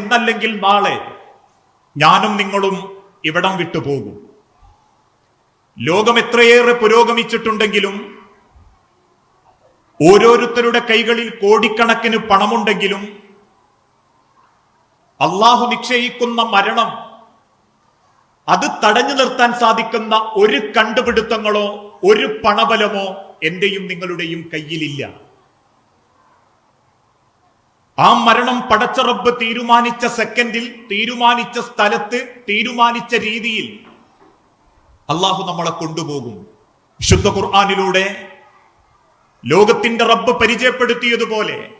ഇന്നല്ലെങ്കിൽ നാളെ ഞാനും നിങ്ങളും ഇവിടം വിട്ടുപോകും. ലോകം എത്രയേറെ പുരോഗമിച്ചിട്ടുണ്ടെങ്കിലും ഓരോരുത്തരുടെ കൈകളിൽ കോടിക്കണക്കിന് പണമുണ്ടെങ്കിലും അള്ളാഹു നിശ്ചയിക്കുന്ന മരണം അത് തടഞ്ഞു നിർത്താൻ സാധിക്കുന്ന ഒരു കണ്ടുപിടുത്തങ്ങളോ ഒരു പണബലമോ എന്റെയും നിങ്ങളുടെയും കയ്യിലില്ല. ആ മരണം പടച്ച റബ്ബ് തീരുമാനിച്ച സെക്കൻഡിൽ തീരുമാനിച്ച സ്ഥലത്ത് തീരുമാനിച്ച രീതിയിൽ അള്ളാഹു നമ്മളെ കൊണ്ടുപോകും. വിശുദ്ധ ഖുർആാനിലൂടെ ലോകത്തിന്റെ റബ്ബ് പരിചയപ്പെടുത്തിയതുപോലെ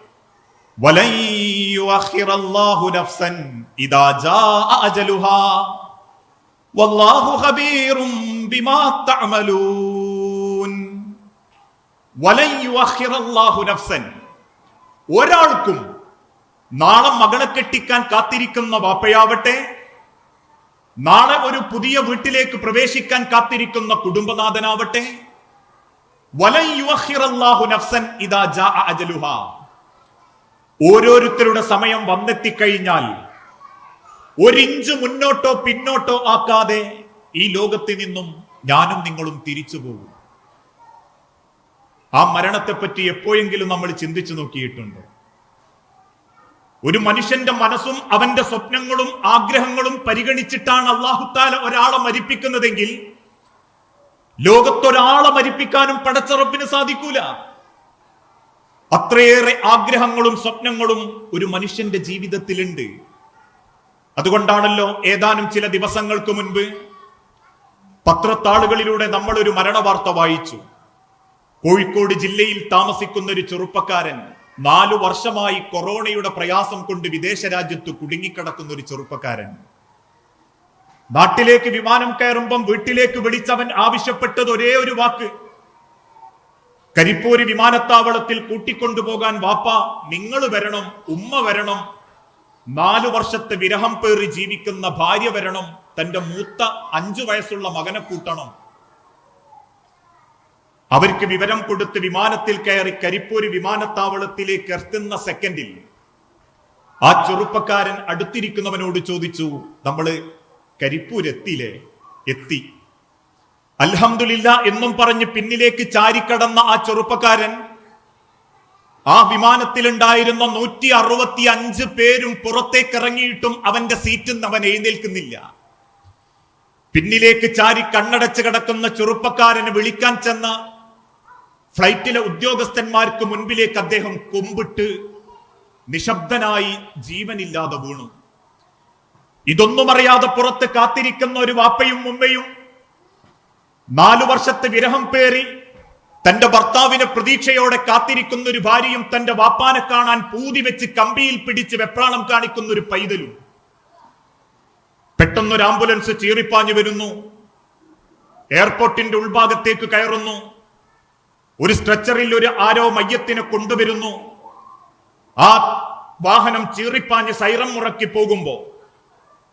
ഒരാൾക്കും നാളെ മകളെ കെട്ടിക്കാൻ കാത്തിരിക്കുന്ന വാപ്പയാവട്ടെ. നാളെ ഒരു പുതിയ വീട്ടിലേക്ക് പ്രവേശിക്കാൻ കാത്തിരിക്കുന്ന കുടുംബനാഥനാവട്ടെ. ഓരോരുത്തരുടെ സമയം വന്നെത്തിക്കഴിഞ്ഞാൽ ഒരിഞ്ച് മുന്നോട്ടോ പിന്നോട്ടോ ആക്കാതെ ഈ ലോകത്തിൽ നിന്നും ഞാനും നിങ്ങളും തിരിച്ചു പോകും. ആ മരണത്തെപ്പറ്റി എപ്പോഴെങ്കിലും നമ്മൾ ചിന്തിച്ചു നോക്കിയിട്ടുണ്ടോ? ഒരു മനുഷ്യന്റെ മനസ്സും അവന്റെ സ്വപ്നങ്ങളും ആഗ്രഹങ്ങളും പരിഗണിച്ചിട്ടാണ് അള്ളാഹുത്താല ഒരാളെ മരിപ്പിക്കുന്നതെങ്കിൽ ലോകത്തൊരാളെ മരിപ്പിക്കാനും പടച്ചറപ്പിന് സാധിക്കൂല. അത്രയേറെ ആഗ്രഹങ്ങളും സ്വപ്നങ്ങളും ഒരു മനുഷ്യന്റെ ജീവിതത്തിലുണ്ട്. അതുകൊണ്ടാണല്ലോ ഏതാനും ചില ദിവസങ്ങൾക്ക് മുൻപ് പത്രത്താളുകളിലൂടെ നമ്മൾ ഒരു മരണവാർത്ത വായിച്ചു. കോഴിക്കോട് ജില്ലയിൽ താമസിക്കുന്ന ഒരു ചെറുപ്പക്കാരൻ നാലു വർഷമായി കൊറോണയുടെ പ്രയാസം കൊണ്ട് വിദേശ രാജ്യത്ത് കുടുങ്ങിക്കിടക്കുന്ന ഒരു ചെറുപ്പക്കാരൻ. നാട്ടിലേക്ക് വിമാനം കയറുമ്പം വീട്ടിലേക്ക് വിളിച്ചവൻ ആവശ്യപ്പെട്ടത് ഒരേ ഒരു വാക്ക്. കരിപ്പൂര് വിമാനത്താവളത്തിൽ കൂട്ടിക്കൊണ്ടുപോകാൻ വാപ്പ നിങ്ങൾ വരണം ഉമ്മ വരണം. നാലു വർഷത്തെ വിരഹം പേറി ജീവിക്കുന്ന ഭാര്യ വരണം തന്റെ മൂത്ത അഞ്ചു വയസ്സുള്ള മകനെ കൂട്ടണം. അവർക്ക് വിവരം കൊടുത്ത് വിമാനത്തിൽ കയറി കരിപ്പൂര് വിമാനത്താവളത്തിലേക്ക് എത്തുന്ന സെക്കൻഡിൽ ആ ചെറുപ്പക്കാരൻ അടുത്തിരിക്കുന്നവനോട് ചോദിച്ചു നമ്മൾ കരിപ്പൂർ എത്തിയില്ലേ എത്തി. അൽഹമില്ല എന്നും പറഞ്ഞ് പിന്നിലേക്ക് ചാരിക്കടന്ന ആ ചെറുപ്പക്കാരൻ ആ വിമാനത്തിലുണ്ടായിരുന്ന നൂറ്റി അറുപത്തി അഞ്ച് പേരും പുറത്തേക്ക് ഇറങ്ങിയിട്ടും അവന്റെ സീറ്റിൽ നിന്ന് അവൻ എഴുന്നേൽക്കുന്നില്ല. പിന്നിലേക്ക് ചാരി കണ്ണടച്ച് കിടക്കുന്ന ചെറുപ്പക്കാരനെ വിളിക്കാൻ ചെന്ന ഫ്ലൈറ്റിലെ ഉദ്യോഗസ്ഥന്മാർക്ക് മുൻപിലേക്ക് അദ്ദേഹം കൊമ്പിട്ട് നിശബ്ദനായി ജീവനില്ലാതെ വീണു. ഇതൊന്നും അറിയാതെ പുറത്ത് കാത്തിരിക്കുന്ന ഒരു വാപ്പയും ഉമ്മയും നാലു വർഷത്തെ വിരഹം പേറി തന്റെ ഭർത്താവിനെ പ്രതീക്ഷയോടെ കാത്തിരിക്കുന്ന ഒരു ഭാര്യയും തന്റെ വാപ്പാനെ കാണാൻ പൂതി വെച്ച് കമ്പിയിൽ പിടിച്ച് വെപ്രാളം കാണിക്കുന്ന ഒരു പൈതലും. പെട്ടെന്നൊരു ആംബുലൻസ് ചീറിപ്പാഞ്ഞു വരുന്നു. എയർപോർട്ടിന്റെ ഉൾഭാഗത്തേക്ക് കയറുന്നു. ഒരു സ്ട്രെച്ചറിൽ ഒരു ആരോ മയ്യത്തിനെ കൊണ്ടുവരുന്നു. ആ വാഹനം ചീറിപ്പാഞ്ഞ് സൈറം മുറക്കി പോകുമ്പോ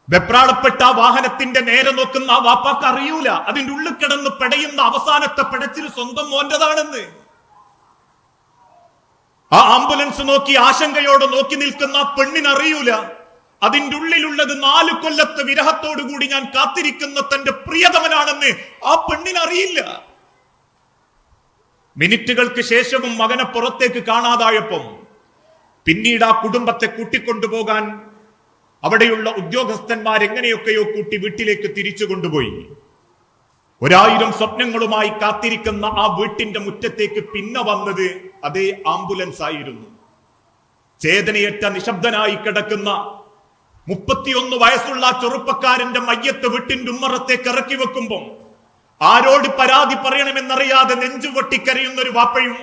വെപ്രാളപ്പെട്ട ആ വാഹനത്തിന്റെ നേരെ നോക്കുന്ന ആ വാപ്പാക്ക് അറിയൂല. അതിന്റെ ഉള്ളിൽ കിടന്ന് പെടയുന്ന അവസാനത്തെ പെടച്ചിൽ സ്വന്തം മോന്റതാണെന്ന് ആ ആംബുലൻസ് നോക്കി ആശങ്കയോടെ നോക്കി നിൽക്കുന്ന ആ പെണ്ണിനറിയൂല. അതിന്റെ ഉള്ളിലുള്ളത് നാല് കൊല്ലത്തെ വിരഹത്തോടു കൂടി ഞാൻ കാത്തിരിക്കുന്ന തന്റെ പ്രിയതമനാണെന്ന് ആ പെണ്ണിനറിയില്ല. മിനിറ്റുകൾക്ക് ശേഷവും മകനെ പുറത്തേക്ക് കാണാതായപ്പം പിന്നീട് ആ കുടുംബത്തെ കൂട്ടിക്കൊണ്ടുപോകാൻ അവിടെയുള്ള ഉദ്യോഗസ്ഥന്മാർ എങ്ങനെയൊക്കെയോ കൂട്ടി വീട്ടിലേക്ക് തിരിച്ചു കൊണ്ടുപോയി. ഒരായിരം സ്വപ്നങ്ങളുമായി കാത്തിരിക്കുന്ന ആ വീട്ടിന്റെ മുറ്റത്തേക്ക് പിന്നെ വന്നത് അതേ ആംബുലൻസ് ആയിരുന്നു. ചേതനയേറ്റ നിശബ്ദനായി കിടക്കുന്ന മുപ്പത്തിയൊന്ന് വയസ്സുള്ള ചെറുപ്പക്കാരന്റെ മയ്യത്ത് വീട്ടിന്റെ ഉമ്മറത്തേക്ക് ഇറക്കി വെക്കുമ്പം ആരോട് പരാതി പറയണമെന്നറിയാതെ നെഞ്ചു പൊട്ടിക്കരയുന്ന ഒരു വാപ്പയും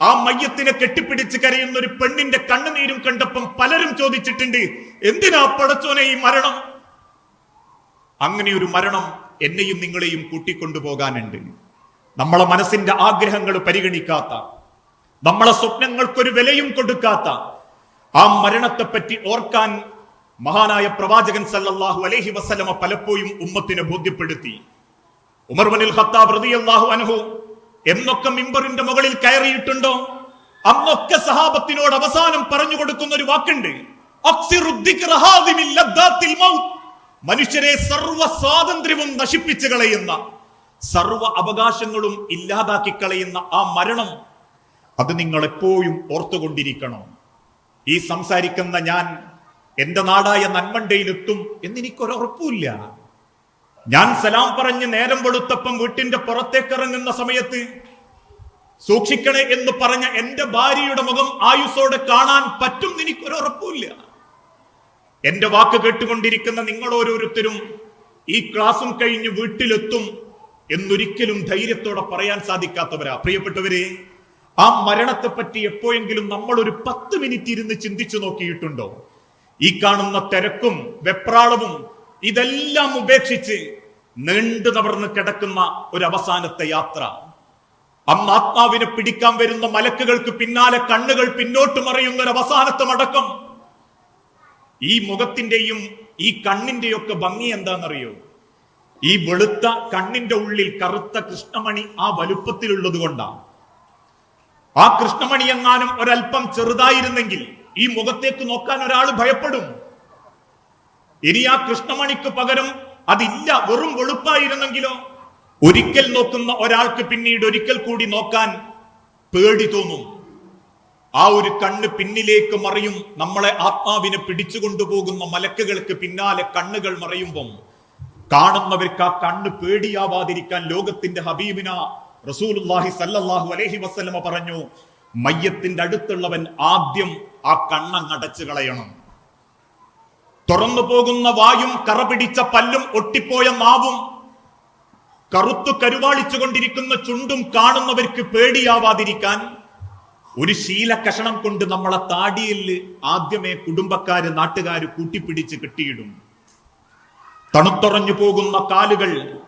ആ മയ്യത്തിനെ കെട്ടിപ്പിടിച്ച് കരയുന്ന ഒരു പെണ്ണിന്റെ കണ്ണുനീരും കണ്ടപ്പം പലരും ചോദിച്ചിട്ടുണ്ട് എന്തിനാ പടച്ചോനെ ഈ മരണം? അങ്ങനെ ഒരു മരണം എന്നെയും നിങ്ങളെയും കൂട്ടിക്കൊണ്ടുപോകാനുണ്ട്. നമ്മളെ മനസ്സിന്റെ ആഗ്രഹങ്ങൾ പരിഗണിക്കാത്ത നമ്മളെ സ്വപ്നങ്ങൾക്കൊരു വിലയും കൊടുക്കാത്ത ആ മരണത്തെപ്പറ്റി ഓർക്കാൻ മഹാനായ പ്രവാചകൻ സല്ലല്ലാഹു അലൈഹി വസല്ലമ പലപ്പോഴും ഉമ്മത്തിനെ ബോധ്യപ്പെടുത്തി. ഉമർ ബനിൽ ഖത്താബ് റളിയല്ലാഹു അൻഹു എന്നൊക്കെ മിമ്പറിന്റെ മുകളിൽ കയറിയിട്ടുണ്ടോ? അന്നൊക്കെ സഹാബത്തിനോട് അവസാനം പറഞ്ഞു കൊടുക്കുന്ന ഒരു വാക്കുണ്ട്. മനുഷ്യരെ സർവ സ്വാതന്ത്ര്യവും നശിപ്പിച്ചു കളയുന്ന സർവ അവകാശങ്ങളും ഇല്ലാതാക്കി കളയുന്ന ആ മരണം അത് നിങ്ങൾ എപ്പോഴും ഓർത്തുകൊണ്ടിരിക്കണം. ഈ സംസാരിക്കുന്ന ഞാൻ എന്റെ നാടായ നന്മണ്ടയിലെത്തും എന്നെനിക്കൊരുറപ്പില്ല ഞാൻ സലാം പറഞ്ഞ് നേരം വെളുത്തപ്പം വീട്ടിന്റെ പുറത്തേക്ക് ഇറങ്ങുന്ന സമയത്ത് സൂക്ഷിക്കണേ എന്ന് പറഞ്ഞ എന്റെ ഭാര്യയുടെ മുഖം ആയുസോടെ കാണാൻ പറ്റും എനിക്കൊരുറപ്പില്ല എന്റെ വാക്ക് കേട്ടുകൊണ്ടിരിക്കുന്ന നിങ്ങൾ ഓരോരുത്തരും ഈ ക്ലാസും കഴിഞ്ഞ് വീട്ടിലെത്തും എന്നൊരിക്കലും ധൈര്യത്തോടെ പറയാൻ സാധിക്കാത്തവരാ. പ്രിയപ്പെട്ടവരെ ആ മരണത്തെ പറ്റി എപ്പോഴെങ്കിലും നമ്മൾ ഒരു പത്ത് മിനിറ്റ് ഇരുന്ന് ചിന്തിച്ചു നോക്കിയിട്ടുണ്ടോ? ഈ കാണുന്ന തിരക്കും വെപ്രാളവും ഇതെല്ലാം ഉപേക്ഷിച്ച് നീണ്ടു തവർന്ന് കിടക്കുന്ന ഒരു അവസാനത്തെ യാത്ര. അമ്മ ആത്മാവിനെ പിടിക്കാൻ വരുന്ന മലക്കുകൾക്ക് പിന്നാലെ കണ്ണുകൾ പിന്നോട്ട് മറിയുന്ന ഒരു അവസാനത്തെ മടക്കം. ഈ മുഖത്തിന്റെയും ഈ കണ്ണിന്റെയും ഒക്കെ ഭംഗി എന്താണെന്നറിയോ? ഈ വെളുത്ത കണ്ണിന്റെ ഉള്ളിൽ കറുത്ത കൃഷ്ണമണി ആ വലുപ്പത്തിലുള്ളത് കൊണ്ടാണ്. ആ കൃഷ്ണമണി എങ്ങാനും ഒരൽപ്പം ചെറുതായിരുന്നെങ്കിൽ ഈ മുഖത്തേക്ക് നോക്കാൻ ഒരാൾ ഭയപ്പെടും. ഇനി ആ കൃഷ്ണമണിക്ക് പകരം അതില്ല വെറും വെളുപ്പായിരുന്നെങ്കിലോ? ഒരിക്കൽ നോക്കുന്ന ഒരാൾക്ക് പിന്നീട് ഒരിക്കൽ കൂടി നോക്കാൻ പേടി തോന്നും. ആ ഒരു കണ്ണ് പിന്നിലേക്ക് മറിയും നമ്മളെ ആത്മാവിനെ പിടിച്ചുകൊണ്ടുപോകുന്ന മലക്കുകൾക്ക് പിന്നാലെ കണ്ണുകൾ മറയുമ്പം കാണുന്നവർക്ക് ആ കണ്ണ് പേടിയാവാതിരിക്കാൻ ലോകത്തിന്റെ ഹബീബിന റസൂലുള്ളാഹി സല്ലല്ലാഹു അലൈഹി വസല്ലമ പറഞ്ഞു മയ്യത്തിന്റെ അടുത്തുള്ളവൻ ആദ്യം ആ കണ്ണങ്ങടച്ചു കളയണം തുറന്നു പോകുന്ന വായും കറ പിടിച്ച പല്ലും ഒട്ടിപ്പോയ നാവും കറുത്തു കരുവാളിച്ചു കൊണ്ടിരിക്കുന്ന ചുണ്ടും കാണുന്നവർക്ക് പേടിയാവാതിരിക്കാൻ ഒരു ശീല കഷണം കൊണ്ട് നമ്മളെ താടിയിൽ ആദ്യമേ കുടുംബക്കാര് നാട്ടുകാര് കൂട്ടിപ്പിടിച്ച് കെട്ടിയിടും. തണുത്തുറഞ്ഞു പോകുന്ന കാലുകൾ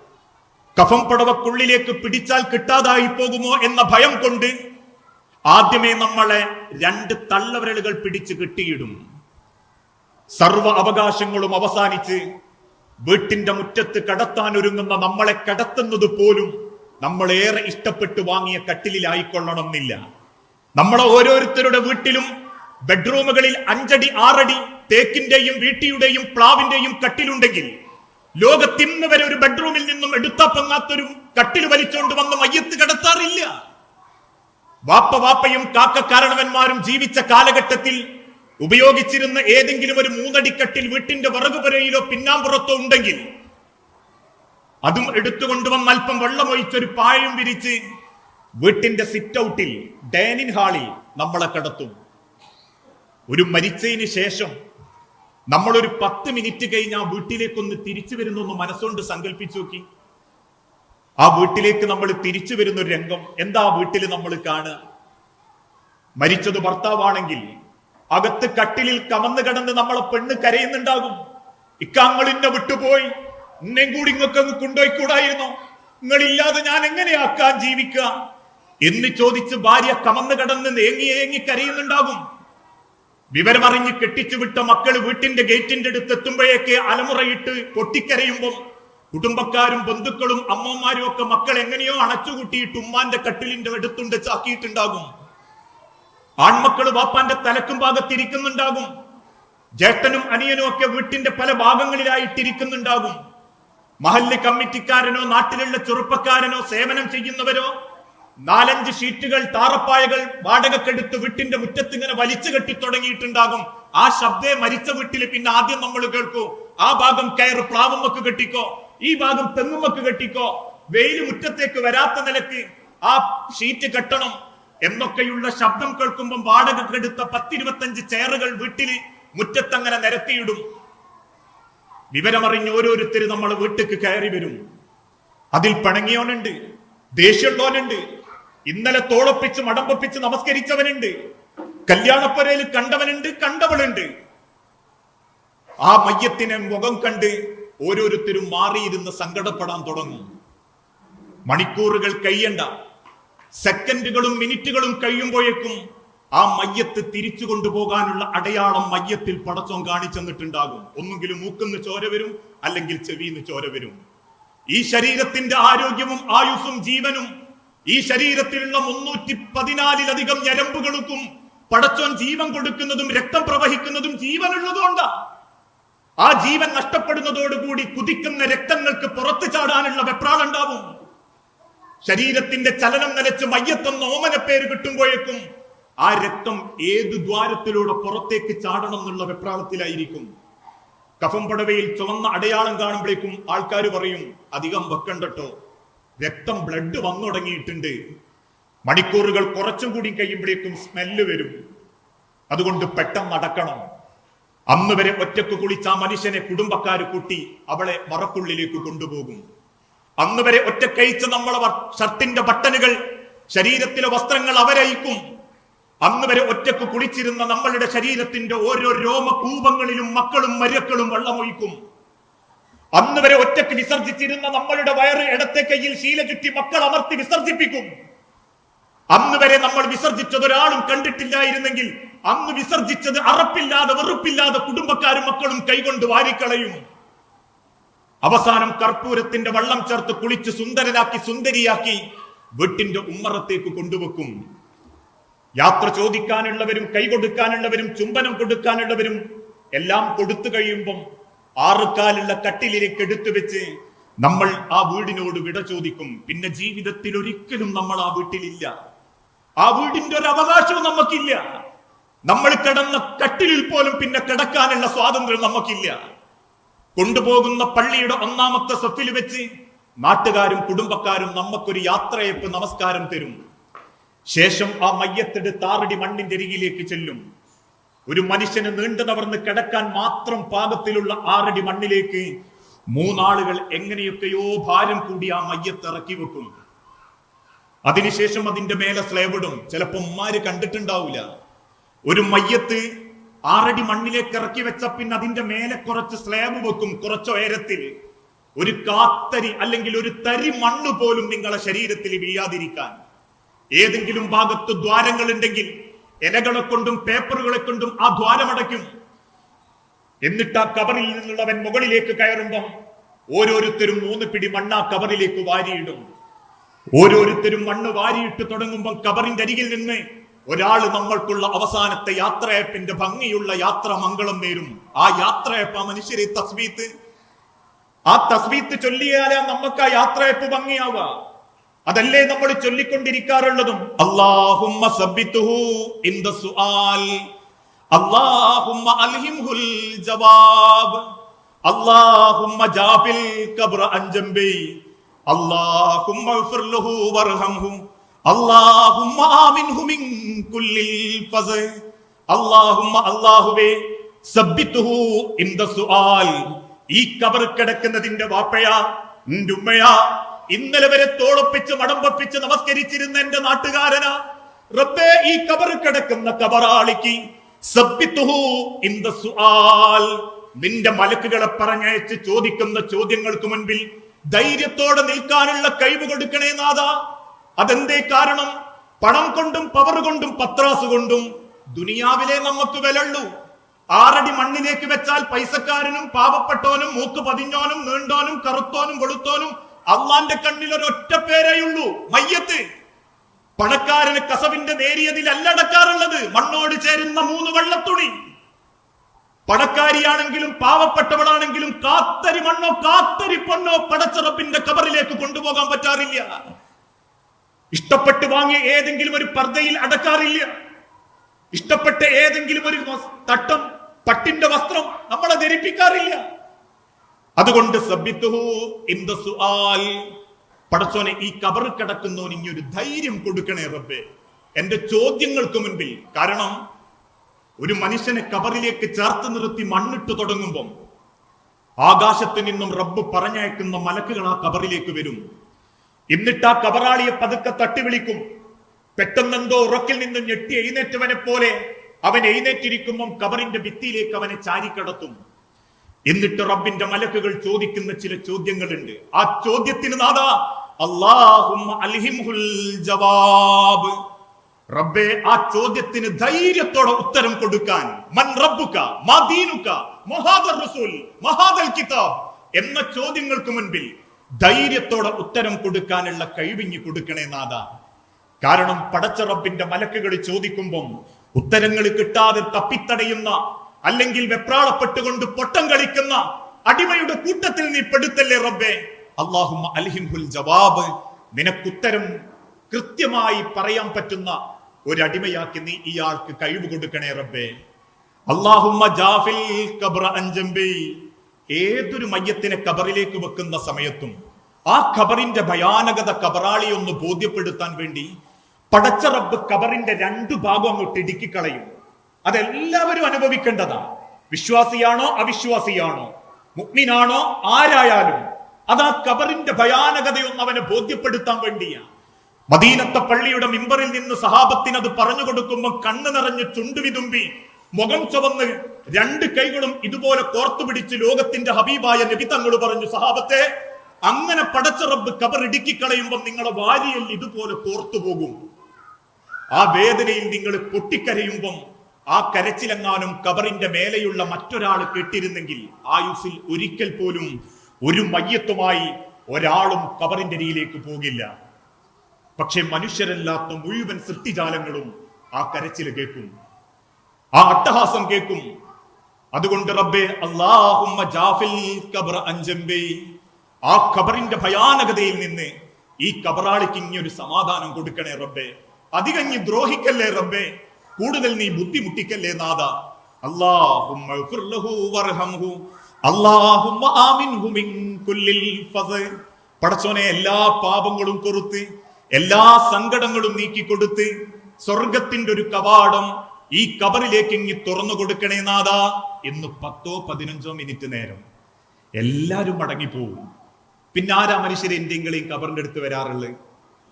കഫം പടവക്കുള്ളിലേക്ക് പിടിച്ചാൽ കിട്ടാതായി പോകുമോ എന്ന ഭയം കൊണ്ട് ആദ്യമേ നമ്മളെ രണ്ട് തള്ളവരലുകൾ പിടിച്ച് കെട്ടിയിടും. സർവ അവകാശങ്ങളും അവസാനിച്ച് വീട്ടിന്റെ മുറ്റത്ത് കടത്താൻ ഒരുങ്ങുന്ന നമ്മളെ കടത്തുന്നത് പോലും നമ്മളേറെ ഇഷ്ടപ്പെട്ട് വാങ്ങിയ കട്ടിലിലായിക്കൊള്ളണമെന്നില്ല. നമ്മളെ ഓരോരുത്തരുടെ വീട്ടിലും ബെഡ്റൂമുകളിൽ അഞ്ചടി ആറടി തേക്കിന്റെയും വീട്ടിയുടെയും പ്ലാവിന്റെയും കട്ടിലുണ്ടെങ്കിൽ ലോകത്തിന്ന് വരെ ഒരു ബെഡ്റൂമിൽ നിന്നും എടുത്താ പൊങ്ങാത്തൊരു കട്ടിൽ വലിച്ചോണ്ട് വന്ന് മയ്യത്ത് കടത്താറില്ല. വാപ്പ വാപ്പയും കാക്ക കാരണവന്മാരും ജീവിച്ച കാലഘട്ടത്തിൽ ഉപയോഗിച്ചിരുന്ന ഏതെങ്കിലും ഒരു മൂന്നടിക്കട്ടിൽ വീട്ടിന്റെ വറകുപുരയിലോ പിന്നാമ്പുറത്തോ ഉണ്ടെങ്കിൽ അതും എടുത്തുകൊണ്ടുവന്ന് അല്പം വെള്ളമൊഴിച്ചൊരു പായം വിരിച്ച് വീട്ടിന്റെ സിറ്റ് ഔട്ടിൽ ഡൈനിങ് ഹാളിൽ നമ്മളെ കടത്തും. ഒരു മരിച്ചതിന് ശേഷം നമ്മൾ ഒരു പത്ത് മിനിറ്റ് കഴിഞ്ഞ് ആ വീട്ടിലേക്കൊന്ന് തിരിച്ചു വരുന്നൊന്ന് മനസ്സുകൊണ്ട് സങ്കല്പിച്ചു നോക്കി. ആ വീട്ടിലേക്ക് നമ്മൾ തിരിച്ചു വരുന്ന ഒരു രംഗം എന്താ വീട്ടിൽ നമ്മൾ കാണുക? മരിച്ചത് ഭർത്താവാണെങ്കിൽ അകത്ത് കട്ടിലിൽ കമന്ന് കിടന്ന് നമ്മളെ പെണ്ണ് കരയുന്നുണ്ടാകും. ഇക്കാങ്ങളിന്നെ വിട്ടുപോയി. എന്നെ കൂടി ഇങ്ങൊക്കെ കൊണ്ടുപോയിക്കൂടായിരുന്നോ. നിങ്ങളില്ലാതെ ഞാൻ എങ്ങനെയാക്കാൻ ജീവിക്കുക? എന്ന് ചോദിച്ച് ഭാര്യ കമന്ന് കിടന്ന് ഏങ്ങി ഏങ്ങി കരയുന്നുണ്ടാകും. വിവരമറിഞ്ഞ് കെട്ടിച്ചു വിട്ട മക്കൾ വീട്ടിന്റെ ഗേറ്റിന്റെ അടുത്ത് എത്തുമ്പോഴേക്ക് അലമുറയിട്ട് പൊട്ടിക്കരയുമ്പോൾ കുടുംബക്കാരും ബന്ധുക്കളും അമ്മമാരും ഒക്കെ മക്കൾ എങ്ങനെയോ അണച്ചുകൂട്ടിയിട്ട് ഉമ്മാന്റെ കട്ടിലിന്റെ അടുത്തുണ്ട് ചാക്കിയിട്ടുണ്ടാകും. ആൺമക്കൾ വാപ്പാന്റെ തലക്കും ഭാഗത്തിരിക്കുന്നുണ്ടാകും. ജ്യേഷ്ഠനും അനിയനും ഒക്കെ വീട്ടിന്റെ പല ഭാഗങ്ങളിലായിട്ടിരിക്കുന്നുണ്ടാകും. മഹല്ല് കമ്മിറ്റിക്കാരനോ നാട്ടിലുള്ള ചെറുപ്പക്കാരനോ സേവനം ചെയ്യുന്നവരോ നാലഞ്ച് ഷീറ്റുകൾ താറപ്പായകൾ വാടകക്കെടുത്ത് വീട്ടിന്റെ മുറ്റത്ത് ഇങ്ങനെ വലിച്ചു കെട്ടി തുടങ്ങിയിട്ടുണ്ടാകും. ആ ശബ്ദേ മരിച്ച വീട്ടിൽ പിന്നെ ആദ്യം നമ്മൾ കേൾക്കൂ. ആ ഭാഗം കയറ് പ്ലാവുമ്മക്ക് കെട്ടിക്കോ ഈ ഭാഗം തെങ്ങുമൊക്കെ കെട്ടിക്കോ. വെയിൽ മുറ്റത്തേക്ക് വരാത്ത നിലയ്ക്ക് ആ ഷീറ്റ് കെട്ടണം. എന്നൊക്കെയുള്ള ശബ്ദം കേൾക്കുമ്പോൾ വാടകക്കെടുത്ത പത്തിരുപത്തഞ്ച് ചെയറുകൾ വീട്ടിൽ മുറ്റത്തങ്ങനെ നിരത്തിയിടും. വിവരമറിഞ്ഞ് ഓരോരുത്തർ നമ്മൾ വീട്ടിക്ക് കയറി വരും. അതിൽ പിണങ്ങിയോനുണ്ട് ദേഷ്യമുള്ളവനുണ്ട് ഇന്നലെ തോളൊപ്പിച്ച് മടമ്പൊപ്പിച്ച് നമസ്കരിച്ചവനുണ്ട് കല്യാണപ്പുരയിൽ കണ്ടവനുണ്ട് കണ്ടവളുണ്ട്. ആ മയ്യത്തിനെ മുഖം കണ്ട് ഓരോരുത്തരും മാറിയിരുന്ന് സങ്കടപ്പെടാൻ തുടങ്ങും. മണിക്കൂറുകൾ കഴിയണ്ട. സെക്കൻഡുകളും മിനിറ്റുകളും കഴിയുമ്പോഴേക്കും ആ മയ്യത്ത് തിരിച്ചു കൊണ്ടുപോകാനുള്ള അടയാളം മയ്യത്തിൽ പടച്ചോൻ കാണിച്ചെന്നിട്ടുണ്ടാകും. ഒന്നുകിലും മൂക്കുന്ന് ചോര വരും അല്ലെങ്കിൽ ചെവിന്ന് ചോര വരും. ഈ ശരീരത്തിന്റെ ആരോഗ്യവും ആയുസ്സും ജീവനും ഈ ശരീരത്തിലുള്ള മുന്നൂറ്റി പതിനാലിലധികം ഞരമ്പുകൾക്കും പടച്ചോൻ ജീവൻ കൊടുക്കുന്നതും രക്തം പ്രവഹിക്കുന്നതും ജീവനുള്ളതുകൊണ്ടാ. ആ ജീവൻ നഷ്ടപ്പെടുന്നതോടുകൂടി കുതിക്കുന്ന രക്തങ്ങൾക്ക് പുറത്തു ചാടാനുള്ള വെപ്രാളുണ്ടാവും ശരീരത്തിന്റെ ചലനം നിലച്ച് മയ്യത്തെന്ന നോമന പേര് കിട്ടുമ്പോഴേക്കും ആ രക്തം ഏത് ദ്വാരത്തിലൂടെ പുറത്തേക്ക് ചാടണം എന്നുള്ള വെപ്രാളത്തിലായിരിക്കും. കഫം പടവയിൽ ചുവന്ന അടയാളം കാണുമ്പോഴേക്കും ആൾക്കാർ പറയും അധികം വെക്കണ്ടട്ടോ. രക്തം ബ്ലഡ് വന്നു തുടങ്ങിയിട്ടുണ്ട് മണിക്കൂറുകൾ കുറച്ചും കൂടി കഴിയുമ്പോഴേക്കും സ്മെല്ല് വരും. അതുകൊണ്ട് പെട്ടെന്ന് അടക്കണം അന്ന് വരെ ഒറ്റയ്ക്ക് കുളിച്ച ആ മനുഷ്യനെ കുടുംബക്കാർ കൂട്ടി അവളെ മറക്കുള്ളിലേക്ക് കൊണ്ടുപോകും. അന്ന് വരെ ഒറ്റക്കഴിച്ച നമ്മളെ ഷർട്ടിന്റെ ബട്ടണുകൾ ശരീരത്തിലെ വസ്ത്രങ്ങൾ അവരയിക്കും അന്ന് വരെ ഒറ്റയ്ക്ക് കുളിച്ചിരുന്ന നമ്മളുടെ ശരീരത്തിന്റെ ഓരോ രോമകൂപങ്ങളിലും മക്കളും മരുക്കളും വെള്ളമൊഴിക്കും. അന്ന് വരെ ഒറ്റയ്ക്ക് വിസർജിച്ചിരുന്ന നമ്മളുടെ വയറ് ഇടത്തെ കയ്യിൽ ശീല ചുറ്റി മക്കൾ അമർത്തി വിസർജിപ്പിക്കും. അന്ന് വരെ നമ്മൾ വിസർജിച്ചത് ഒരാളും കണ്ടിട്ടില്ലായിരുന്നെങ്കിൽ അന്ന് വിസർജിച്ചത് അറപ്പില്ലാതെ വെറുപ്പില്ലാതെ കുടുംബക്കാരും മക്കളും കൈകൊണ്ട് വാരിക്കളയും. അവസാനം കർപ്പൂരത്തിന്റെ വള്ളം ചേർത്ത് കുളിച്ച് സുന്ദരനാക്കി സുന്ദരിയാക്കി വീട്ടിന്റെ ഉമ്മറത്തേക്ക് കൊണ്ടുവെക്കും. യാത്ര ചോദിക്കാനുള്ളവരും കൈ കൊടുക്കാനുള്ളവരും ചുംബനം കൊടുക്കാനുള്ളവരും എല്ലാം കൊടുത്തു കഴിയുമ്പം ആറുകാലുള്ള കട്ടിലേക്ക് എടുത്തു വെച്ച് നമ്മൾ ആ വീടിനോട് വിട ചോദിക്കും. പിന്നെ ജീവിതത്തിൽ ഒരിക്കലും നമ്മൾ ആ വീട്ടിലില്ല. ആ വീടിന്റെ ഒരു അവകാശവും നമുക്കില്ല. നമ്മൾ കിടന്ന കട്ടിലിൽ പോലും പിന്നെ കിടക്കാനുള്ള സ്വാതന്ത്ര്യം നമുക്കില്ല. കൊണ്ടുപോകുന്ന പള്ളിയുടെ ഒന്നാമത്തെ സഫിൽ വെച്ച് നാട്ടുകാരും കുടുംബക്കാരും നമുക്കൊരു യാത്രയപ്പ് നമസ്കാരം തരും. ശേഷം ആ മയ്യത്തെടുത്ത് ആറടി മണ്ണിന്റെ അരികിലേക്ക് ചെല്ലും. ഒരു മനുഷ്യനെ നീണ്ടു നവർന്ന് കിടക്കാൻ മാത്രം പാകത്തിലുള്ള ആറടി മണ്ണിലേക്ക് മൂന്നാളുകൾ എങ്ങനെയൊക്കെയോ ഭാരം കൂടി ആ മയ്യത്ത് ഇറക്കി വെക്കും. അതിനുശേഷം അതിന്റെ മേലെ സ്ലേവിടും. ചിലപ്പോ ഉമ്മാര് കണ്ടിട്ടുണ്ടാവില്ല ഒരു മയ്യത്ത് ആറടി മണ്ണിലേക്ക് ഇറക്കി വെച്ച പിന്നെ അതിന്റെ മേലെ കുറച്ച് സ്ലാബ് വെക്കും കുറച്ച് ഉയരത്തിൽ. ഒരു കാത്തരി അല്ലെങ്കിൽ ഒരു തരി മണ്ണ് പോലും നിങ്ങളെ ശരീരത്തിൽ വീഴാതിരിക്കാൻ. ഏതെങ്കിലും ഭാഗത്ത് ദ്വാരങ്ങൾ ഉണ്ടെങ്കിൽ ഇലകളെ കൊണ്ടും പേപ്പറുകളെ കൊണ്ടും ആ ദ്വാരമടയ്ക്കും എന്നിട്ട് ആ കവറിൽ നിന്നുള്ളവൻ മുകളിലേക്ക് കയറുമ്പോൾ ഓരോരുത്തരും മൂന്ന് പിടി മണ്ണ് ആ കവറിലേക്ക് വാരിയിടും. ഓരോരുത്തരും മണ്ണ് വാരിയിട്ട് തുടങ്ങുമ്പോൾ കവറിന്റെ അരികിൽ നിന്ന് ഒരാൾ നമ്മൾക്കുള്ള അവസാനത്തെ യാത്രയപ്പിന്റെ ഭംഗിയുള്ള യാത്ര മംഗളം നേരും. ആ യാത്രയപ്പ് ആ മനുഷ്യരെ തസ്വീത്ത്. ആ തസ്വീത്ത് ചൊല്ലിയാലാ നമുക്ക് ആ യാത്രയപ്പ് ഭംഗിയാവുക. അതല്ലേ നമ്മൾ ചൊല്ലിക്കൊണ്ടിരിക്കാറുള്ളതും? സുആൽ. അല്ലാഹുമ്മ അൽഹിംഹുൽ ജവാബ്. അല്ലാഹുമ്മ ജാബിൽ കബ്ര അൻജംബി അല്ലാഹുമ്മ ഇഗ്ഫിർ ലഹു വർഹംഹു ഈ കബർ കിടക്കുന്നതിന്റെ വാപ്പയാ ഉമ്മയാ. ഇന്നലെ വരെ തോളപ്പിച്ച് മടമ്പപ്പിച്ച് നമസ്കരിച്ചിരുന്ന എന്റെ നാട്ടുകാരനാ. റബ്ബേ ഈ കബർ കിടക്കുന്ന കബറാളിക്ക് നിന്റെ മലക്കുകളെ പറഞ്ഞയച്ച് ചോദിക്കുന്ന ചോദ്യങ്ങൾക്ക് മുൻപിൽ ധൈര്യത്തോടെ നിൽക്കാനുള്ള കഴിവ് കൊടുക്കണേ നാഥ. അതെന്തേ കാരണം? പണം കൊണ്ടും പവർ കൊണ്ടും പത്രാസ് കൊണ്ടും ദുനിയാവിലെ നമുക്ക് വിലള്ളൂ. ആറടി മണ്ണിലേക്ക് വെച്ചാൽ പൈസക്കാരനും പാവപ്പെട്ടവനും മൂക്ക് പതിഞ്ഞോനും നീണ്ടോനും കറുത്തോനും വെളുത്തോനും അള്ളാന്റെ കണ്ണിൽ ഒരൊറ്റ പേരേയുള്ളൂ. മയ്യത്ത്. പണക്കാരന് കസവിന്റെ നേരിയതിൽ അല്ലടക്കാറുള്ളത് മണ്ണോട് ചേരുന്ന മൂന്ന് വെള്ളത്തുണി. പണക്കാരിയാണെങ്കിലും പാവപ്പെട്ടവളാണെങ്കിലും കാത്തരി മണ്ണോ കാത്തരി പൊണ്ണോ പടച്ചറപ്പിന്റെ കബറിലേക്ക് കൊണ്ടുപോകാൻ പറ്റാറില്ല. ഇഷ്ടപ്പെട്ട് വാങ്ങിയ ഏതെങ്കിലും ഒരു പർദ്ദയിൽ അടക്കാറില്ല. ഇഷ്ടപ്പെട്ട ഏതെങ്കിലും ഒരു തട്ടം പട്ടിന്റെ വസ്ത്രം നമ്മളെ ധരിപ്പിക്കാറില്ല. അതുകൊണ്ട് പടച്ചോനെ ഈ കബർ കിടക്കുന്നവൻ ഇനി ഒരു ധൈര്യം കൊടുക്കണേ റബ്ബെ. എന്റെ ചോദ്യങ്ങൾക്ക് മുൻപിൽ കാരണം ഒരു മനുഷ്യനെ കബറിലേക്ക് ചേർത്ത് നിർത്തി മണ്ണിട്ട് തുടങ്ങുമ്പം ആകാശത്ത് നിന്നും റബ്ബ് പറഞ്ഞയക്കുന്ന മലക്കുകൾ ആ കബറിലേക്ക് വരും. എന്നിട്ട് ആ കബറാളിയെ പതുക്കെ തട്ടി വിളിക്കും പെട്ടെന്നെന്തോ ഉറക്കിൽ നിന്നും ഞെട്ടി എഴുന്നേറ്റവനെ പോലെ അവൻ എഴുന്നേറ്റിരിക്കുമ്പം കബറിന്റെ ഭിത്തിയിലേക്ക് അവനെ ചാരിക്കടത്തും. എന്നിട്ട് റബ്ബിന്റെ മലക്കുകൾ ചോദിക്കുന്ന ചില ചോദ്യങ്ങളുണ്ട്. ആ ചോദ്യത്തിന് നാദാ ജവാബ്. റബ്ബേ ആ ചോദ്യത്തിന് ധൈര്യത്തോടെ ഉത്തരം കൊടുക്കാൻ. മൻ റബ്ബുക മാ ദീനുക മഹാദർ റസൂൽ മഹാദൽ കിതാബ് എന്ന ചോദ്യങ്ങൾക്ക് മുൻപിൽ ധൈര്യത്തോടെ ഉത്തരം കൊടുക്കാനുള്ള കഴിവിഞ്ഞു കൊടുക്കണേ നാദ കാരണം പടച്ച റബ്ബിന്റെ മലക്കുകൾ ചോദിക്കുമ്പം ഉത്തരങ്ങൾ കിട്ടാതെ തപ്പിത്തടയുന്ന അല്ലെങ്കിൽ വെപ്രാളപ്പെട്ടുകൊണ്ട് പൊട്ടം കളിക്കുന്ന അടിമയുടെ കൂട്ടത്തിൽ നീ പെടുത്തല്ലേ റബ്ബേ? അള്ളാഹുമ അൽഹിംഹുൽ ജവാബ്. നിനക്കുത്തരം കൃത്യമായി പറയാൻ പറ്റുന്ന ഒരടിമയാക്കി നീ ഇയാൾക്ക് കഴിവ് കൊടുക്കണേ റബ്ബേ. അള്ളാഹുമ്മ ജാഫിൽ കബ്ര അൻജംബി ഏതൊരു മയ്യത്തിനെ കബറിലേക്ക് വെക്കുന്ന സമയത്തും ആ ഖബറിന്റെ ഭയാനകത കബറാളി ഒന്ന് ബോധ്യപ്പെടുത്താൻ വേണ്ടി പടച്ച റബ്ബ് കബറിന്റെ രണ്ടു ഭാഗം അങ്ങോട്ട് ഇടുക്കിക്കളയും അതെല്ലാവരും അനുഭവിക്കേണ്ടതാണ് വിശ്വാസിയാണോ അവിശ്വാസിയാണോ? മുക്മിനാണോ ആരായാലും അത് ആ കബറിന്റെ ഭയാനകതയൊന്നും അവനെ ബോധ്യപ്പെടുത്താൻ വേണ്ടിയാണ് മദീനത്തെ പള്ളിയുടെ മിമ്പറിൽ നിന്ന് സഹാബത്തിന് അത് പറഞ്ഞു കൊടുക്കുമ്പോൾ കണ്ണു നിറഞ്ഞ് ചുണ്ടുവിതുമ്പി മുഖം ചുവന്ന് രണ്ട് കൈകളും ഇതുപോലെ കോർത്തു പിടിച്ച് ലോകത്തിന്റെ ഹബീബായ നബി തങ്ങൾ പറഞ്ഞു സഹാബത്തെ അങ്ങനെ പടച്ച റബ്ബ് ഇടുക്കി കളയുമ്പോൾ നിങ്ങളെ വാരിയിൽ ഇതുപോലെ കോർത്തു പോകും. ആ വേദനയിൽ നിങ്ങൾ പൊട്ടിക്കരയുമ്പം ആ കരച്ചിലെങ്ങാനും കബറിന്റെ മേലെയുള്ള മറ്റൊരാൾ കേട്ടിരുന്നെങ്കിൽ ആയുസിൽ ഒരിക്കൽ പോലും ഒരു മയ്യത്തുമായി ഒരാളും കബറിന്റെ അരിയിലേക്ക് പോകില്ല. പക്ഷെ മനുഷ്യരല്ലാത്ത മുഴുവൻ സൃഷ്ടിജാലങ്ങളും ആ കരച്ചിൽ കേൾക്കും. ആ അട്ടഹാസം കേൾക്കും. അതുകൊണ്ട് റബ്ബേ അല്ലാഹുമ്മ ജാഫിൽ ഖബർ ആ ഖബറിന്റെ ഭയാനകതയിൽ നിന്ന് ഈ കബറാളിക്ക് ഇനി ഒരു സമാധാനം കൊടുക്കണേ റബ്ബെ. അതികഞ്ഞ് ദ്രോഹിക്കല്ലേ റബ്ബെ? കൂടുതൽ നീ ബുദ്ധിമുട്ടിക്കല്ലേ നാദ പടച്ചോനെ എല്ലാ പാപങ്ങളും കൊറുത്ത് എല്ലാ സങ്കടങ്ങളും നീക്കിക്കൊടുത്ത് സ്വർഗത്തിന്റെ ഒരു കവാടം ഈ കബറിലേക്ക് ഇങ്ങി തുറന്നു കൊടുക്കണേ നാഥ എന്ന് പത്തോ പതിനഞ്ചോ മിനിറ്റ് നേരം എല്ലാരും മടങ്ങിപ്പോവും. പിന്നെ ആരാ മനുഷ്യരെ എന്തെങ്കിലും കബറിന്റെ അടുത്ത് വരാറുള്ളത്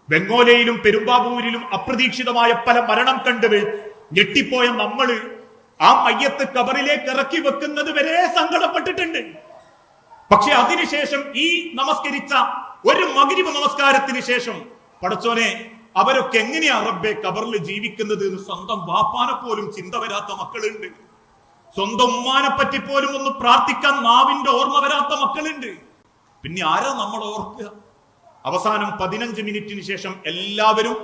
ബംഗോലയിലും പെരുമ്പാവൂരിലും അപ്രതീക്ഷിതമായ പല മരണം കണ്ട് ഞെട്ടിപ്പോയ നമ്മൾ ആ മയ്യത്ത് കബറിലേക്ക് ഇറക്കി വെക്കുന്നത് വരെ സങ്കടപ്പെട്ടിട്ടുണ്ട്. പക്ഷെ അതിനുശേഷം ഈ നമസ്കരിച്ച ഒരു മകരിവ് നമസ്കാരത്തിന് ശേഷം പടച്ചോനെ അവരൊക്കെ എങ്ങനെയാ റബ്ബെ കബറിൽ ജീവിക്കുന്നത് എന്ന് സ്വന്തം വാപ്പാനെ പോലും ചിന്ത വരാത്ത മക്കളുണ്ട്. സ്വന്തം ഉമ്മാനെ പറ്റി പോലും ഒന്ന് പ്രാർത്ഥിക്കാൻ മാവിന്റെ ഓർമ്മ വരാത്ത മക്കളുണ്ട്. പിന്നെ ആരാ നമ്മൾ ഓർക്കുക? അവസാനം പതിനഞ്ച് മിനിറ്റിന് ശേഷം എല്ലാവരും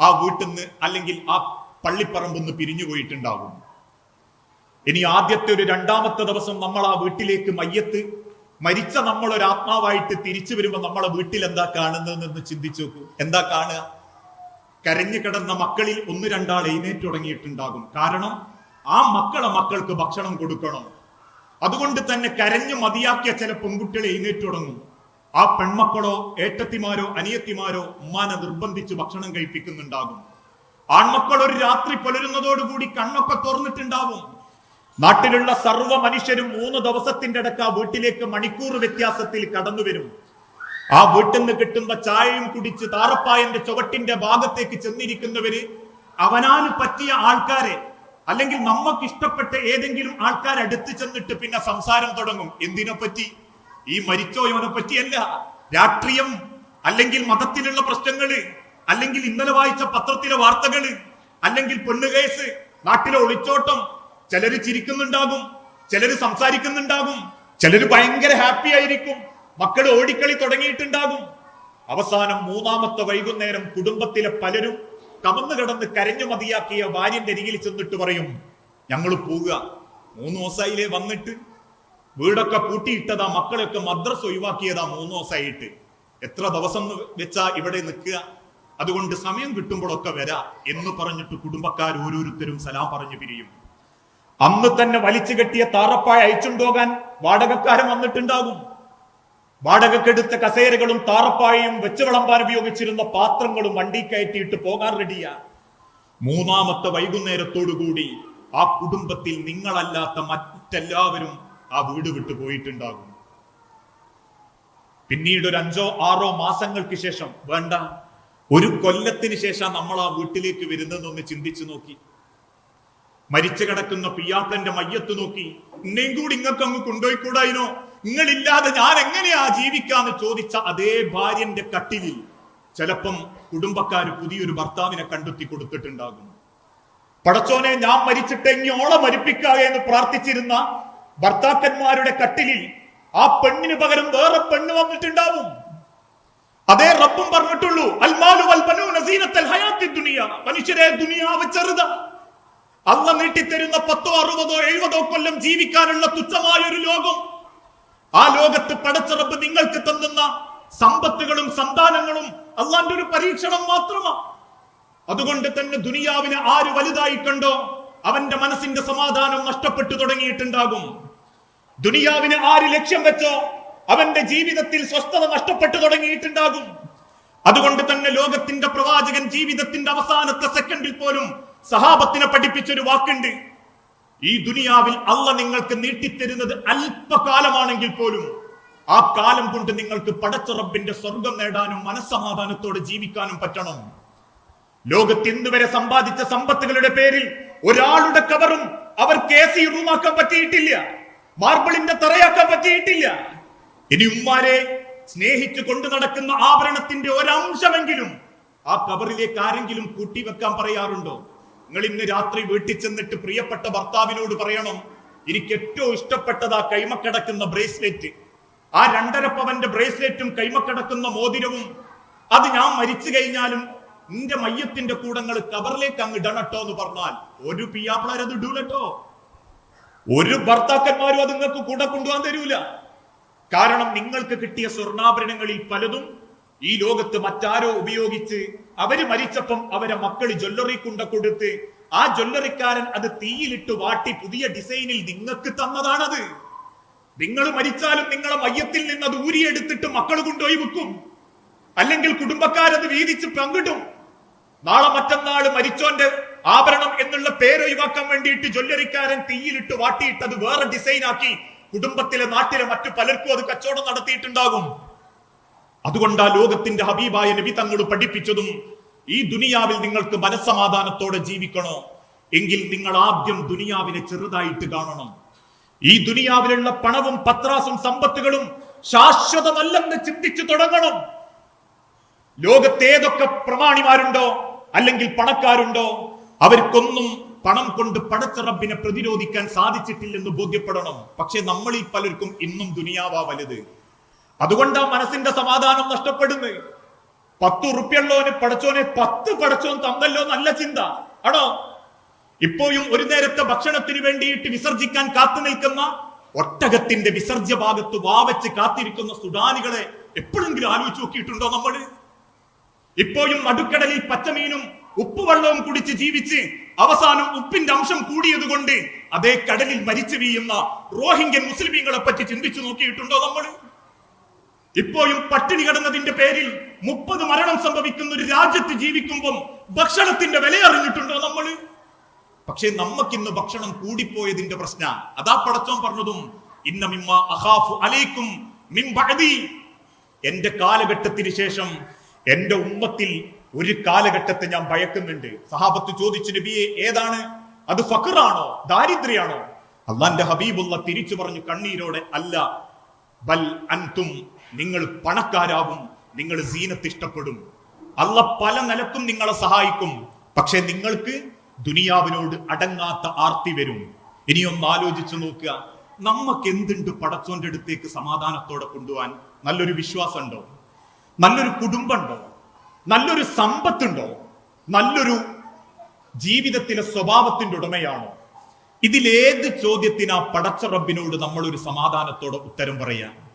ആ വീട്ടിൽ നിന്ന് അല്ലെങ്കിൽ ആ പള്ളിപ്പറമ്പിൽ നിന്ന് പിരിഞ്ഞു പോയിട്ടുണ്ടാകും. ഇനി ആദ്യത്തെ ഒരു രണ്ടാമത്തെ ദിവസം നമ്മൾ ആ വീട്ടിലേക്ക് മയ്യത്ത് മരിച്ച നമ്മൾ ഒരു ആത്മാവായിട്ട് തിരിച്ചു വരുമ്പോൾ നമ്മളെ വീട്ടിൽ എന്താ കാണുന്നതെന്ന് ചിന്തിച്ചു നോക്കൂ. എന്താ കാണുക? കരഞ്ഞു കിടന്ന മക്കളിൽ ഒന്ന് രണ്ടാൾ എഴുന്നേറ്റ് തുടങ്ങിയിട്ടുണ്ടാകും. കാരണം ആ മക്കളെ മക്കൾക്ക് ഭക്ഷണം കൊടുക്കണം. അതുകൊണ്ട് തന്നെ കരഞ്ഞു മതിയാക്കിയ ചില പെൺകുട്ടികൾ എഴുന്നേറ്റ് തുടങ്ങും. ആ പെൺമക്കളോ ഏട്ടത്തിമാരോ അനിയത്തിമാരോ ഉമ്മാനെ നിർബന്ധിച്ച് ഭക്ഷണം കഴിപ്പിക്കുന്നുണ്ടാകും. ആൺമക്കൾ ഒരു രാത്രി പുലരുന്നതോടുകൂടി കണ്ണൊക്കെ തുറന്നിട്ടുണ്ടാവും. നാട്ടിലുള്ള സർവ മനുഷ്യരും മൂന്ന് ദിവസത്തിന്റെ അടക്ക വീട്ടിലേക്ക് മണിക്കൂർ വ്യത്യാസത്തിൽ കടന്നു വരും ആ വീട്ടിൽ നിന്ന് കിട്ടുന്ന ചായയും കുടിച്ച് താറപ്പായന്റെ ചുവട്ടിന്റെ ഭാഗത്തേക്ക് ചെന്നിരിക്കുന്നവര് അവനാല് പറ്റിയ ആൾക്കാരെ അല്ലെങ്കിൽ നമുക്ക് ഇഷ്ടപ്പെട്ട ഏതെങ്കിലും ആൾക്കാർ അടുത്ത് ചെന്നിട്ട് പിന്നെ സംസാരം തുടങ്ങും. എന്തിനെ പറ്റി? ഈ മരിച്ചോ ഇവനെ പറ്റിയല്ല. രാഷ്ട്രീയം അല്ലെങ്കിൽ മതത്തിലുള്ള പ്രശ്നങ്ങൾ അല്ലെങ്കിൽ ഇന്നലെ വായിച്ച പത്രത്തിലെ വാർത്തകൾ അല്ലെങ്കിൽ പെണ്ണുകേസ് നാട്ടിലെ ഒളിച്ചോട്ടം. ചിലര് ചിരിക്കുന്നുണ്ടാകും ചിലര് സംസാരിക്കുന്നുണ്ടാകും ചിലര് ഭയങ്കര ഹാപ്പി ആയിരിക്കും. മക്കൾ ഓടിക്കളി തുടങ്ങിയിട്ടുണ്ടാകും. അവസാനം മൂന്നാമത്തെ വൈകുന്നേരം കുടുംബത്തിലെ പലരും കമന്നു കിടന്ന് കരഞ്ഞു മതിയാക്കിയ ഭാര്യന്റെ അരികിൽ ചെന്നിട്ട് പറയും ഞങ്ങൾ പോവുക. മൂന്ന് ദിവസമായില്ലേ വന്നിട്ട്. വീടൊക്കെ പൂട്ടിയിട്ടതാ മക്കളെയൊക്കെ മദ്രസ് ഒഴിവാക്കിയതാ മൂന്ന് ദിവസമായിട്ട്. എത്ര ദിവസം വെച്ചാ ഇവിടെ നിൽക്കുക. അതുകൊണ്ട് സമയം കിട്ടുമ്പോഴൊക്കെ വരാ എന്ന് പറഞ്ഞിട്ട് കുടുംബക്കാർ ഓരോരുത്തരും സലാം പറഞ്ഞു പിരിയും. അന്ന് തന്നെ വലിച്ചു കെട്ടിയ താറപ്പായ അയച്ചുണ്ടോകാൻ വാടകക്കാരൻ വന്നിട്ടുണ്ടാകും. വാടകക്കെടുത്ത കസേരകളും താറപ്പായയും വെച്ച് വിളമ്പാൻ ഉപയോഗിച്ചിരുന്ന പാത്രങ്ങളും വണ്ടി കയറ്റിയിട്ട് പോകാൻ റെഡിയാ മൂന്നാമത്തെ വൈകുന്നേരത്തോടുകൂടി ആ കുടുംബത്തിൽ നിങ്ങളല്ലാത്ത മറ്റെല്ലാവരും ആ വീട് വിട്ടു പോയിട്ടുണ്ടാകും. പിന്നീട് ഒരു അഞ്ചോ ആറോ മാസങ്ങൾക്ക് ശേഷം വേണ്ട ഒരു കൊല്ലത്തിന് ശേഷം നമ്മൾ ആ വീട്ടിലേക്ക് വരുന്നതെന്ന് ചിന്തിച്ചു നോക്കി. മരിച്ചു കിടക്കുന്ന പിയാത്തന്റെ മയ്യത്ത് നോക്കി ഇന്നേം കൂടി ഇങ്ങക്കങ്ങ് കൊണ്ടുപോയിക്കൂടായിനോ? നിങ്ങളില്ലാതെ ഞാൻ എങ്ങനെയാ ജീവിക്കാന്ന് ചോദിച്ച അതേ ഭാര്യന്റെ കട്ടിലിൽ ചിലപ്പം കുടുംബക്കാർ പുതിയൊരു ഭർത്താവിനെ കണ്ടെത്തി കൊടുത്തിട്ടുണ്ടാകും. പടച്ചോനെ ഞാൻ മരിച്ചിട്ട് ഇനി ഓളെ മരിപ്പിക്കുക എന്ന് പ്രാർത്ഥിച്ചിരുന്ന ഭർത്താക്കന്മാരുടെ കട്ടിലിൽ ആ പെണ്ണിന് പകരം വേറെ പെണ്ണ് വന്നിട്ടുണ്ടാവും. അതേ റബ്ബും പറഞ്ഞിട്ടുള്ളൂ മനുഷ്യരെ ദുനിയാവ് ചെറുത. അല്ല നീട്ടിത്തരുന്ന പത്തോ അറുപതോ എഴുപതോ കൊല്ലം ജീവിക്കാനുള്ള തുച്ഛമായ ഒരു ലോകം ആ ലോകത്ത് പടച്ചറപ്പ് നിങ്ങൾക്ക് തന്നുന്ന സമ്പത്തുകളും സന്താനങ്ങളും അള്ളാന്റെ ഒരു പരീക്ഷണം മാത്രമാ. അതുകൊണ്ട് തന്നെ ദുനിയാവിനെ ആര് വലുതായി കണ്ടോ അവന്റെ മനസ്സിന്റെ സമാധാനം നഷ്ടപ്പെട്ടു തുടങ്ങിയിട്ടുണ്ടാകും. ദുനിയാവിനെ ആര് ലക്ഷ്യം വെച്ചോ അവന്റെ ജീവിതത്തിൽ സ്വസ്ഥത നഷ്ടപ്പെട്ടു തുടങ്ങിയിട്ടുണ്ടാകും. അതുകൊണ്ട് തന്നെ ലോകത്തിന്റെ പ്രവാചകൻ ജീവിതത്തിന്റെ അവസാനത്തെ സെക്കൻഡിൽ പോലും സഹാബത്തിനെ പഠിപ്പിച്ചൊരു വാക്കുണ്ട്. ഈ ദുനിയാവിൽ അല്ല നിങ്ങൾക്ക് നീട്ടിത്തരുന്നത് അല്പകാലമാണെങ്കിൽ പോലും ആ കാലം കൊണ്ട് നിങ്ങൾക്ക് പടച്ചുറപ്പിന്റെ സ്വർഗം നേടാനും മനസ്സമാധാനത്തോടെ ജീവിക്കാനും പറ്റണം. ലോകത്ത് ഇന്ന് വരെ സമ്പാദിച്ച സമ്പത്തുകളുടെ പേരിൽ ഒരാളുടെ കവറും അവർക്ക് എ സി റൂമാക്കാൻ പറ്റിയിട്ടില്ല. മാർബിളിന്റെ തറയാക്കാൻ പറ്റിയിട്ടില്ല. ഇനി ഉമ്മാരെ സ്നേഹിച്ചു കൊണ്ടു നടക്കുന്ന ആഭരണത്തിന്റെ ഒരംശമെങ്കിലും ആ കവറിലേക്ക് ആരെങ്കിലും കൂട്ടിവെക്കാൻ പറയാറുണ്ടോ? നിങ്ങൾ ഇന്ന് രാത്രി വീട്ടിൽ ചെന്നിട്ട് പ്രിയപ്പെട്ട ഭർത്താവിനോട് പറയണം എനിക്ക് ഏറ്റവും ഇഷ്ടപ്പെട്ടത് ആ കൈമക്കിടക്കുന്ന ബ്രേസ്ലെറ്റ്. ആ രണ്ടര പവന്റെ ബ്രേസ്ലെറ്റും കൈമക്കിടക്കുന്ന മോതിരവും. അത് ഞാൻ മരിച്ചു കഴിഞ്ഞാലും നിന്റെ മയ്യത്തിന്റെ കൂടങ്ങൾ കവറിലേക്ക് അങ്ങ് ഇടണട്ടോ എന്ന് പറഞ്ഞാൽ ഒരു പിയാപ്പിളാരത് ഇടൂലട്ടോ. ഒരു ഭർത്താക്കന്മാരും അത് നിങ്ങൾക്ക് കൂടെ കൊണ്ടുപോകാൻ തരൂല. കാരണം നിങ്ങൾക്ക് കിട്ടിയ സ്വർണാഭരണങ്ങളിൽ പലതും ഈ ലോകത്ത് മറ്റാരോ ഉപയോഗിച്ച് അവർ മരിച്ചപ്പം അവരെ മക്കൾ ജ്വല്ലറി കുണ്ട കൊടുത്ത് ആ ജ്വല്ലറിക്കാരൻ അത് തീയിലിട്ട് വാട്ടി പുതിയ ഡിസൈനിൽ നിങ്ങൾക്ക് തന്നതാണത്. നിങ്ങൾ മരിച്ചാലും നിങ്ങളെ മയ്യത്തിൽ നിന്ന് അത് ഊരിയെടുത്തിട്ട് മക്കൾ കൊണ്ടുപോയി വെക്കും അല്ലെങ്കിൽ കുടുംബക്കാരത് വീതിച്ച് പങ്കിടും. നാളെ മറ്റന്നാൾ മരിച്ചോന്റെ ആഭരണം എന്നുള്ള പേര് ഒഴിവാക്കാൻ വേണ്ടിയിട്ട് ജ്വല്ലറിക്കാരൻ തീയിലിട്ട് വാട്ടിയിട്ട് അത് വേറെ ഡിസൈൻ ആക്കി കുടുംബത്തിലെ നാട്ടിലെ മറ്റു പലർക്കും അത് കച്ചവടം നടത്തിയിട്ടുണ്ടാകും. അതുകൊണ്ട് ആ ലോകത്തിന്റെ ഹബീബായ നബി തങ്ങൾ പഠിപ്പിച്ചതും ഈ ദുനിയാവിൽ നിങ്ങൾക്ക് മനസ്സമാധാനത്തോടെ ജീവിക്കണോ? എങ്കിൽ നിങ്ങൾ ആദ്യം ദുനിയാവിനെ ചെറുതായിട്ട് കാണണം. ഈ ദുനിയാവിലുള്ള പണവും പത്രാസും സമ്പത്തുകളും ശാശ്വതമല്ലെന്ന് ചിന്തിച്ചു തുടങ്ങണം. ലോകത്ത് ഏതൊക്കെ പ്രമാണിമാരുണ്ടോ അല്ലെങ്കിൽ പണക്കാരുണ്ടോ? അവർക്കൊന്നും പണം കൊണ്ട് പടച്ച റബ്ബിനെ പ്രതിരോധിക്കാൻ സാധിച്ചിട്ടില്ലെന്ന് ബോധ്യപ്പെടണം. പക്ഷെ നമ്മളിൽ പലർക്കും ഇന്നും ദുനിയാവാ വലുത്. അതുകൊണ്ടാ മനസ്സിന്റെ സമാധാനം നഷ്ടപ്പെടുന്നത് പത്ത് ഉറുപ്പിയുള്ളവന് പടച്ചോനെ പത്ത് പടച്ചോൻ തന്നല്ലോ നല്ല ചിന്ത. ആണോ? ഇപ്പോഴും ഒരു നേരത്തെ ഭക്ഷണത്തിന് വേണ്ടിയിട്ട് വിസർജിക്കാൻ കാത്തു നിൽക്കുന്ന ഒട്ടകത്തിന്റെ വിസർജ്യ ഭാഗത്ത് വാവച്ച് കാത്തിരിക്കുന്ന സുഡാനികളെ എപ്പോഴെങ്കിലും ആലോചിച്ച് നോക്കിയിട്ടുണ്ടോ നമ്മൾ? ഇപ്പോഴും നടുക്കടലിൽ പച്ചമീനും ഉപ്പുവെള്ളവും കുടിച്ച് ജീവിച്ച് അവസാനം ഉപ്പിന്റെ അംശം കൂടിയത് കൊണ്ട് അതേ കടലിൽ മരിച്ചു വീയുന്ന റോഹിംഗ്യൻ മുസ്ലിമീങ്ങളെ പറ്റി ചിന്തിച്ചു നോക്കിയിട്ടുണ്ടോ നമ്മൾ ഇപ്പോഴും പട്ടിണി കിടന്നതിന്റെ പേരിൽ മുപ്പത് മരണം സംഭവിക്കുന്ന ഒരു രാജ്യത്ത് ജീവിക്കുമ്പം ഭക്ഷണത്തിന്റെ വില അറിഞ്ഞിട്ടുണ്ടോ നമ്മൾ? പക്ഷേ നമുക്കിന്ന് ഭക്ഷണം കൂടിപ്പോയതിന്റെ പ്രശ്ന. അതാ പടച്ചോൻ പറഞ്ഞതും ഇന്ന മിമ്മ അഹാഫു അലൈക്കും മിം ബഅദി. എന്റെ കാലഘട്ടത്തിന് ശേഷം എന്റെ ഉമ്മത്തിൽ ഒരു കാലഘട്ടത്തെ ഞാൻ ഭയക്കുന്നുണ്ട്. സഹാബത്ത് ചോദിച്ചു നബിയെ ഏതാണ്? അത് ഫഖറാണോ? ദാരിദ്ര്യാണോ അള്ളാന്റെ ഹബീബുള്ള തിരിച്ചു പറഞ്ഞു കണ്ണീരോടെ അല്ല. ബൽ അൻതും നിങ്ങൾ പണക്കാരാവും നിങ്ങൾ സീനത്ത് ഇഷ്ടപ്പെടും. അല്ല പല നിലക്കും നിങ്ങളെ സഹായിക്കും. പക്ഷെ നിങ്ങൾക്ക് ദുനിയാവിനോട് അടങ്ങാത്ത ആർത്തി വരും. ഇനിയൊന്ന് ആലോചിച്ചു നോക്കുക. നമുക്ക് എന്തുണ്ട് പടച്ചോന്റെ അടുത്തേക്ക് സമാധാനത്തോടെ കൊണ്ടുപോകാൻ? നല്ലൊരു വിശ്വാസമുണ്ടോ? നല്ലൊരു കുടുംബമുണ്ടോ? നല്ലൊരു സമ്പത്തുണ്ടോ? നല്ലൊരു ജീവിതത്തിലെ സ്വഭാവത്തിന്റെ ഉടമയാണോ? ഇതിലേത് ചോദ്യത്തിനാ പടച്ച റബ്ബിനോട് നമ്മളൊരു സമാധാനത്തോടെ ഉത്തരം പറയാം